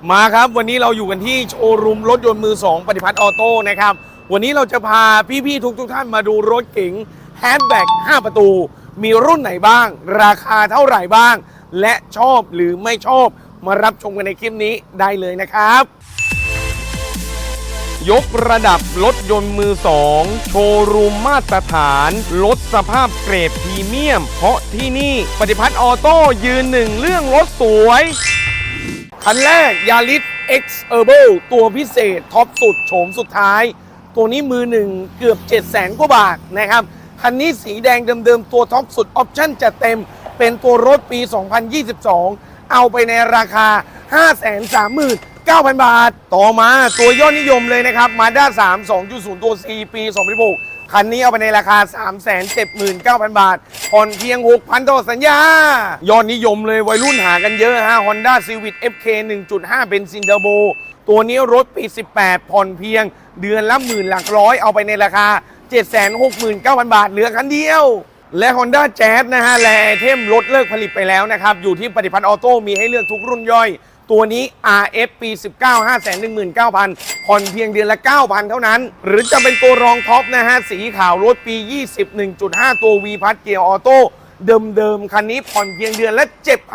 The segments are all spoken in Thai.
มาครับ วันนี้เราอยู่กันที่โชว์รูมรถยนต์มือ 2 ปฏิพัฒน์ออโต้นะครับ วันนี้เราจะพาพี่ๆทุกๆท่านมาดูรถเก๋งแฮชแบ็ก5 ประตู มีรุ่นไหนบ้าง ราคาเท่าไหร่บ้าง และชอบหรือไม่ชอบมารับชมกันในคลิปนี้ได้เลยนะครับ ยกระดับรถยนต์มือ 2 โชว์รูมมาตรฐานลดสภาพเกรดพรีเมียม เพราะที่นี่ปฏิพัฒน์ออโต้ยืนหนึ่งเรื่องรถสวย คันแรกยาริส X u r b o ตัวพิเศษท็อปสุดโฉมสุดท้าย ตัวนี้มือหนึ่งเกือบ 7 0 0 0 0 0กว่าบาทนะครับ คันนี้สีแดงเดิมๆ ตัวท็อปสุดออปชั่นจัดเต็ม เป็นตัวรถปี 2022 เอาไปในราคา 539,000 บาท ต่อมาตัวยอดนิยมเลยนะครับ Mazda 3 2.0 ตัว C ปี 2016 คันนี้เอาไปในราคา 379,000 บาทผ่อนเพียง 6,000ต่อสัญญา ยอดนิยมเลยวัยรุ่นหากันเยอะฮะ Honda Civic FK 1.5 เป็นซินเทอร์โบ ตัวนี้รถปี 18 ผ่อนเพียง เดือนละหมื่นหลักร้อย เอาไปในราคา 769,000 บาท เหลือคันเดียวและ Honda Jazz นะฮะ แลไอเทมรถเลิกผลิตไปแล้วนะครับ อยู่ที่ปฏิพัฒน์ออโต้มีให้เลือกทุกรุ่นย่อย ตัวนี้ RF ปี 19 519,000ผ่อนเพียงเดือนละ 9,000 เท่านั้น หรือจะเป็นตัวรองท็อปนะฮะ สีขาวรถปี 21.5 ตัว V พัดเกียร์ออโต้ เดิมๆ คันนี้ผ่อนเพียงเดือนละ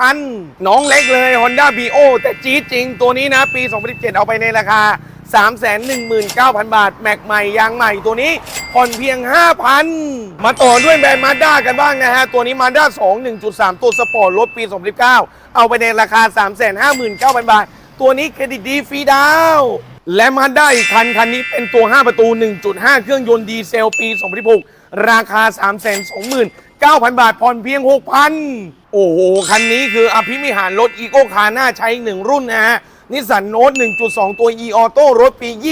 7,000น้องเล็กเลย Honda BO แต่จี๊ดจริง ตัวนี้นะ ปี 2017 เอาไปในราคา 319,000 บาท แม็กใหม่ยางใหม่ตัวนี้ผ่อนเพียง 5,000 มาต่อด้วยแบรนด์มาด้ากันบ้างนะฮะ ตัวนี้มาด้า2 1.3 ตัวสปอร์ตรถปี 2019 เอาไปในราคา 359,000 บาท ตัวนี้เครดิตดีฟรีดาวและมาด้าอีกคัน คันนี้เป็นตัว 5 ประตู 1.5 เครื่องยนต์ดีเซลปี 2016 ราคา 3 2 0 0 0 9,000 บาทผ่อนเพียง 6,000 โอ้โห คันนี้คืออภิมิหารรถอีโก้คาร์น่าใช้หนึ่งรุ่นนะฮะนิสสันโนต1.2 ตัว e ออโต้รถปี 20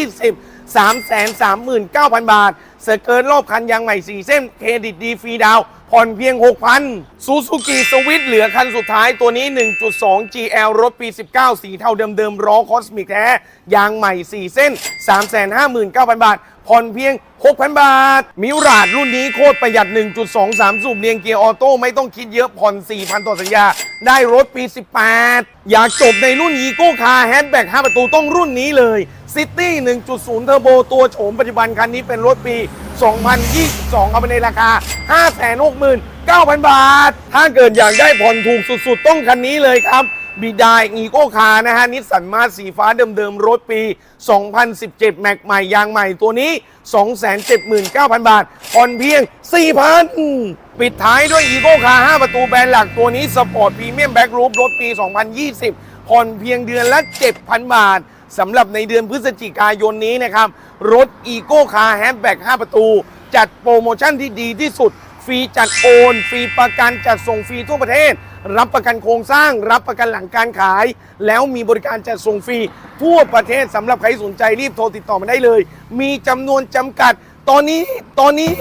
339,000 บาท เสเกิร์รอบคันยางใหม่ 4 เส้น เครดิตดีฟรีดาว ผ่อนเพียง 6,000ซูซูกิสวิตเหลือคันสุดท้ายตัวนี้ 1.2 GL รถปี 19 สีเทาเดิมๆล้อคอสมิกแท้ ยางใหม่ 4 เส้น 359,000 บาท ผ่อนเพียง 6,000 บาท มิราดรุ่นนี้โคตรประหยัด 1.23 สูบเรียงเกียร์ออโต้ ไม่ต้องคิดเยอะผ่อน 4,000 ต่อสัญญา ได้รถปี 18 อยากจบในรุ่นอีโก้คาร์แฮชแบ็ก5ประตูต้องรุ่นนี้เลยซิตี้1.0 เทอร์โบตัวโฉมปัจจุบันคันนี้เป็นรถปี 2022 เอาไปในราคา 569,000 บาท ถ้าเกิดอยากได้ผ่อนถูกสุดๆ ต้องคันนี้เลยครับ บิดาอีโก้คานะฮะนิสสันมาสีฟ้าเดิมๆรถปี 2017 แม็กใหม่ยางใหม่ตัวนี้ 279,000 บาทผ่อนเพียง 4,000 ปิดท้ายด้วยอีโก้คา5ประตูแบรนด์หลักตัวนี้สปอร์ตพรีเมียมแบ็กรูปรถปี 2020 ผ่อนเพียงเดือนละ 7,000 บาทสำหรับในเดือนพฤศจิกายนนี้นะครับ รถอีโก้คาแฮชแบ็ก5ประตู จัดโปรโมชั่นที่ดีที่สุด ฟรีจัดโอน ฟรีประกันจัดส่งฟรีทั่วประเทศ รับประกันโครงสร้าง รับประกันหลังการขาย แล้วมีบริการจัดส่งฟรี ทั่วประเทศสำหรับใครสนใจรีบโทรติดต่อมาได้เลย มีจำนวนจำกัด ตอนนี้ตอนนี้